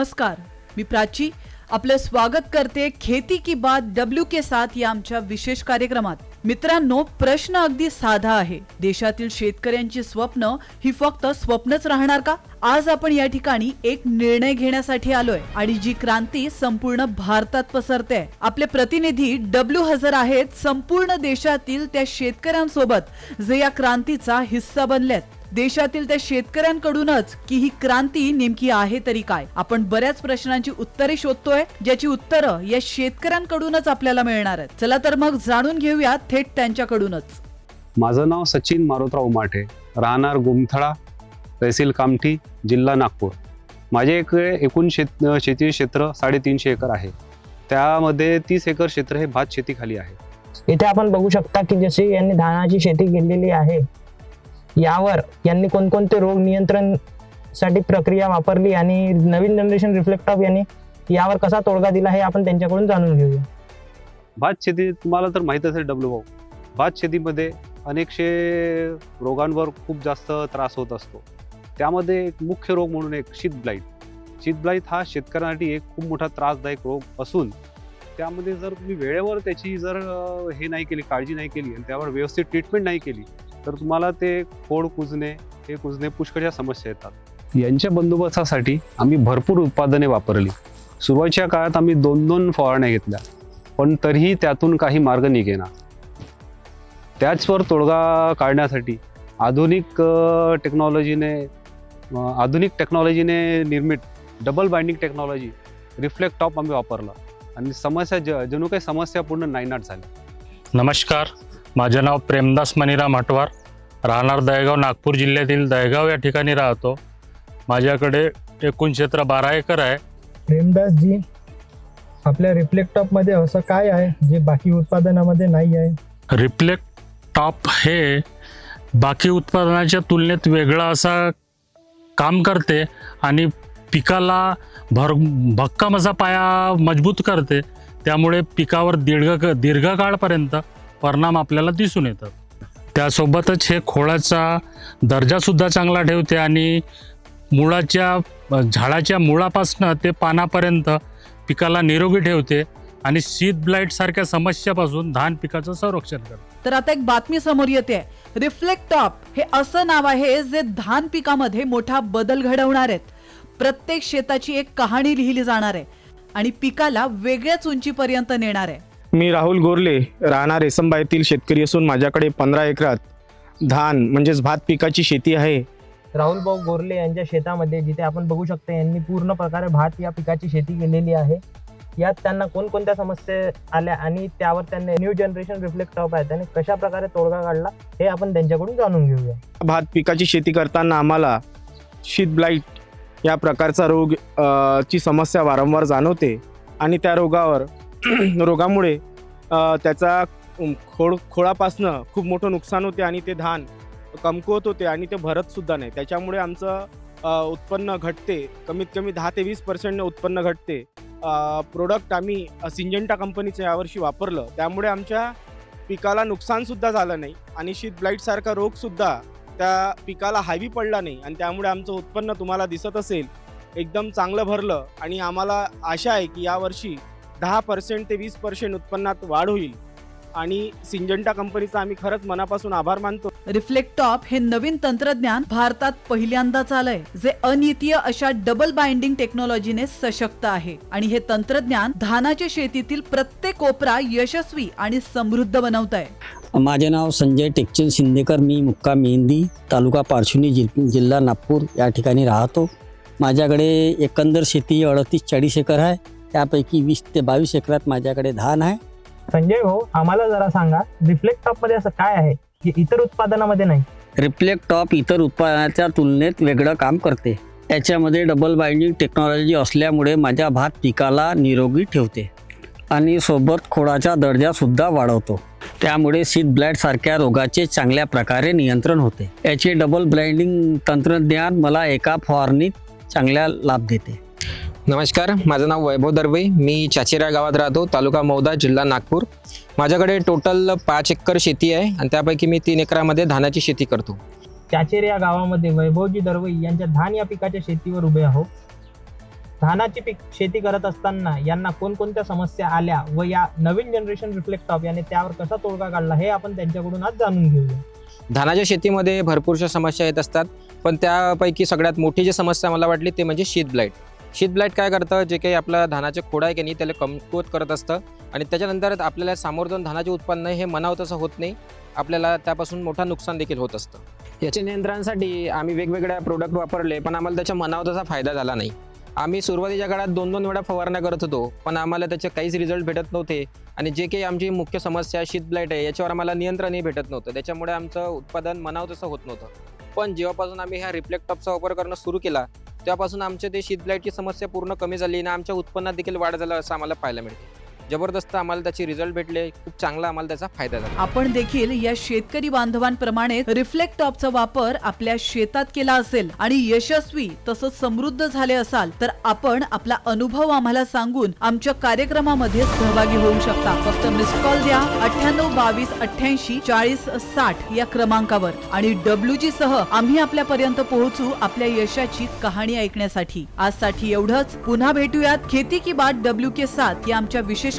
नमस्कार. मी प्राची. आपलं स्वागत करते खेती की बात डब्ल्यू के साथ या आमच्या विशेष कार्यक्रमात. मित्रांनो प्रश्न अगदी साधा आहे. देशातील शेतकऱ्यांची स्वप्न ही फक्त स्वप्नच राहणार का? आज आपण या ठिकाणी एक निर्णय घेण्यासाठी आलोय आणि जी क्रांती संपूर्ण भारतात पसरते आपले प्रतिनिधी डब्ल्यू हजर आहेत. संपूर्ण देशातील त्या शेतकऱ्यांसोबत जे या क्रांतीचा हिस्सा बनलेत. देशातील त्या शेतकऱ्यांकडूनच की ही क्रांती नेमकी आहे तरी काय? आपण बऱ्याच प्रश्नांची उत्तरे शोधतोय ज्याची उत्तरं या शेतकऱ्यांकडूनच आपल्याला मिळणार आहेत. चला तर मग जाणून घेऊया थेट त्यांच्याकडूनच. माझं नाव सचिन मारुतराव उमाटे राहणार गुमथळा तहसील कामठी जिल्हा नागपूर. माझे एक एकूण शेत शेती क्षेत्र साडेतीनशे एकर आहे. त्यामध्ये तीस एकर क्षेत्र हे भात शेतीखाली आहे. इथे आपण बघू शकता की जशी यांनी धानाची शेती केलेली आहे यावर यांनी कोणकोणते रोग नियंत्रणसाठी प्रक्रिया वापरली आणि नवीन जनरेशन रिफ्लेक्ट ऑफ यांनी यावर कसा तोडगा दिला हे आपण त्यांच्याकडून जाणून घेऊया. भात शेती तुम्हाला तर माहीत असेल डब्ल्यू भाऊ भात शेतीमध्ये अनेकशे रोगांवर खूप जास्त त्रास होत असतो. त्यामध्ये एक मुख्य रोग म्हणून एक शीत ब्लाईट शीत ब्लाईट हा शेतकऱ्यांसाठी एक खूप मोठा त्रासदायक रोग असून त्यामध्ये जर तुम्ही वेळेवर त्याची जर हे नाही केली काळजी नाही केली आणि त्यावर व्यवस्थित ट्रीटमेंट नाही केली तर तुम्हाला ते खोड कुजणे हे कुजणे पुष्कळशा समस्या येतात. यांच्या बंदोबस्तासाठी आम्ही भरपूर उत्पादने वापरली. सुरुवातीच्या काळात आम्ही दोन दोन फवारण्या घेतल्या पण तरीही त्यातून काही मार्ग निघेना. त्याचवर तोडगा काढण्यासाठी आधुनिक टेक्नॉलॉजीने आधुनिक टेक्नॉलॉजीने निर्मित double binding technology reflect top आम्ही वापरला. आणि समस्या ज जणू काही समस्या पूर्ण नायनाट झाल्या. नमस्कार. माझे नाव प्रेमदास मनीराम हटवार राहणार दहेगाव नागपूर जिल्ह्यातील दहेगाव या ठिकाणी राहतो. माझ्याकडे एकूण क्षेत्र बारा एकर आहे. प्रेमदास जी आपल्या रिफ्लेक्टॉपमध्ये असं काय आहे जे बाकी उत्पादनामध्ये नाही आहे? रिफ्लेक्ट टॉप हे बाकी उत्पादनाच्या तुलनेत वेगळा असा काम करते आणि पिकाला भर भक्कम असा पाया मजबूत करते. त्यामुळे पिकावर दीर्घ दीर्घकाळपर्यंत परिणाम आपल्याला दिसून येतात. त्यासोबतच हे खोळाचा दर्जासुद्धा चांगला ठेवते आणि मुळाच्या झाडाच्या मुळापासनं ते पानापर्यंत पिकाला निरोगी ठेवते आणि शीत ब्लाइट सारख्या समस्यापासून धान पिकाचं संरक्षण करते. तर आता एक बातमी समोर येते. रिफ्लेक्ट टॉप हे असं नाव आहे जे धान पिकामध्ये मोठा बदल घडवणार आहेत. प्रत्येक शेताची एक कहाणी लिहिली जाणार आहे आणि पिकाला वेगळ्याच उंचीपर्यंत नेणार आहे. मी राहुल गोरले राहणार रेसंबा येथील शेतकरी असून माझ्याकडे पंधरा एकरात धान म्हणजेच भात पिकाची शेती आहे. राहुल भाऊ गोरले यांच्या शेतामध्ये जिथे आपण बघू शकता यांनी पूर्ण प्रकारे भात या पिकाची शेती केलेली आहे. यात त्यांना कोणकोणत्या समस्या आल्या आणि त्यावर त्यांनी न्यू जनरेशन रिफ्लेक्ट ऑफ आहे त्याने कशा प्रकारे तोडगा काढला हे आपण त्यांच्याकडून जाणून घेऊया. भात पिकाची शेती करताना आम्हाला शीत ब्लाईट या प्रकारचा रोग अ, ची समस्या वारंवार जाणवते आणि त्या रोगावर रोगामुळे त्याचा खोड खोळापासनं खूप मोठं नुकसान होते आणि ते धान कमकुवत होते आणि ते भरतसुद्धा नाही. त्याच्यामुळे आमचं उत्पन्न घटते. कमीत कमी दहा ते वीस पर्सेंटने उत्पन्न घटते. प्रोडक्ट आम्ही सिंजंटा कंपनीचं यावर्षी वापरलं. त्यामुळे आमच्या पिकाला नुकसानसुद्धा झालं नाही आणि शीत ब्लाईटसारखा रोगसुद्धा त्या पिकाला हायवी पडला नाही आणि त्यामुळे आमचं उत्पन्न तुम्हाला दिसत असेल एकदम चांगलं भरलं आणि आम्हाला आशा आहे की यावर्षी दहा पर्सेंट ते वीस पर्सेंट उत्पन्नात वाढ होईल. आणि सिंजंटा कंपनीचा आम्ही खरंच मनापासून आभार मानतो. रिफ्लेक्ट टॉप हे नवीन तंत्रज्ञान भारतात पहिल्यांदाच आलंय जे अनितीय अशा डबल बाइंडिंग टेक्नॉलॉजीने सशक्त आहे. आणि हे तंत्रज्ञान धानाच्या शेतीतील प्रत्येक कोपरा यशस्वी आणि समृद्ध बनवत आहे माझे नाव संजय टेकचंद शिंदेकर मी मुक्काम मेहंदी तालुका पारशिवनी जिल जिल्हा नागपूर या ठिकाणी राहतो. माझ्याकडे एकंदर शेती अडतीस चाळीस एकर आहे. त्यापैकी वीस ते बावीस एकरात माझ्याकडे धान आहे. संजय भाऊ आम्हाला जरा सांगा रिफ्लेक्ट टॉपमध्ये असं काय आहे जे इतर उत्पादनामध्ये नाही? रिफ्लेक्ट टॉप इतर उत्पादनाच्या तुलनेत वेगळं काम करते. याच्यामध्ये डबल बाइंडिंग टेक्नॉलॉजी असल्यामुळे माझ्या भात पिकाला निरोगी ठेवते आणि सोबत खोडाचा दर्जासुद्धा वाढवतो. त्यामुळे सीट ब्लॅड सारख्या रोगाचे चांगल्या प्रकारे नियंत्रण होते. याचे डबल ब्लाइंडिंग तंत्रज्ञान मला एका फवारणीत चांगल्या लाभ देते. नमस्कार माझं नाव वैभव दर्वे. मी चाचेरा गावात राहतो तालुका मौदा जिल्हा नागपूर. माझ्याकडे टोटल पाच एकर शेती आहे आणि त्यापैकी मी तीन एकरामध्ये धानाची शेती करतो. चाचेर या गावामध्ये वैभवजी दरवई यांच्या धान या पिकाच्या शेतीवर उभे आहोत. धानाची पीक शेती करत असताना यांना कोणकोणत्या समस्या आल्या व या नवीन जनरेशन रिफ्लेक्ट टॉप याने त्यावर कसा तोडगा काढला हे आपण त्यांच्याकडून आज जाणून घेऊया. धानाच्या शेतीमध्ये भरपूरशा समस्या येत असतात पण त्यापैकी सगळ्यात मोठी जी समस्या मला वाटली ते म्हणजे शीत ब्लाईट शीत ब्लाइट काय करतं? जे काही आपलं धानाचे खोड आहे की नाही त्याला कमकुवत करत असतं. आणि त्याच्यानंतर आपल्याला सामोर जाऊन धानाचे उत्पन्न हे मनाव तसं होत नाही. आपल्याला त्यापासून मोठं नुकसान देखील होत असतं. याच्या नियंत्रणासाठी आम्ही वेगवेगळ्या प्रोडक्ट वापरले पण आम्हाला त्याच्या मनावर तसा फायदा झाला नाही. आम्ही सुरुवातीच्या काळात दोन दोन वेळा फवारण्या करत होतो पण आम्हाला त्याचे काहीच रिझल्ट भेटत नव्हते. आणि जे काही आमची मुख्य समस्या शीत ब्लाईट आहे याच्यावर आम्हाला नियंत्रणही भेटत नव्हतं. त्याच्यामुळे आमचं उत्पादन मनाव तसं होत नव्हतं. पण जेव्हापासून आम्ही ह्या रिफ्लेक्ट टॉपचा वापर करणं सुरू केला त्यापासून आमच्या ते शीत ब्लाईटची समस्या पूर्ण कमी झाली आणि आमच्या उत्पन्नात देखील वाढ झाला असं आम्हाला पाहायला मिळते. जबरदस्त आम्हाला त्याचे रिझल्ट भेटले. खूप चांगला आम्हाला त्याचा फायदा झाला. आपण देखील या शेतकरी बांधवांप्रमाणे रिफ्लेक्ट टॉपचा वापर आपल्या शेतात केला असेल आणि यशस्वी तसंच समृद्ध झाले असाल तर आपण आपला अनुभव आम्हाला सांगून आमच्या कार्यक्रमामध्ये सहभागी होऊ शकता. फक्त मिस कॉल द्या अठ्ठ्याण्णव बावीस अठ्ठ्याऐंशी चाळीस साठ या क्रमांकावर आणि डब्ल्यू जी सह आम्ही आपल्यापर्यंत पोहोचू आपल्या यशाची कहाणी ऐकण्यासाठी. आजसाठी एवढंच. पुन्हा भेटूयात. खेती की बात डब्ल्यू के साथ या आमच्या विशेष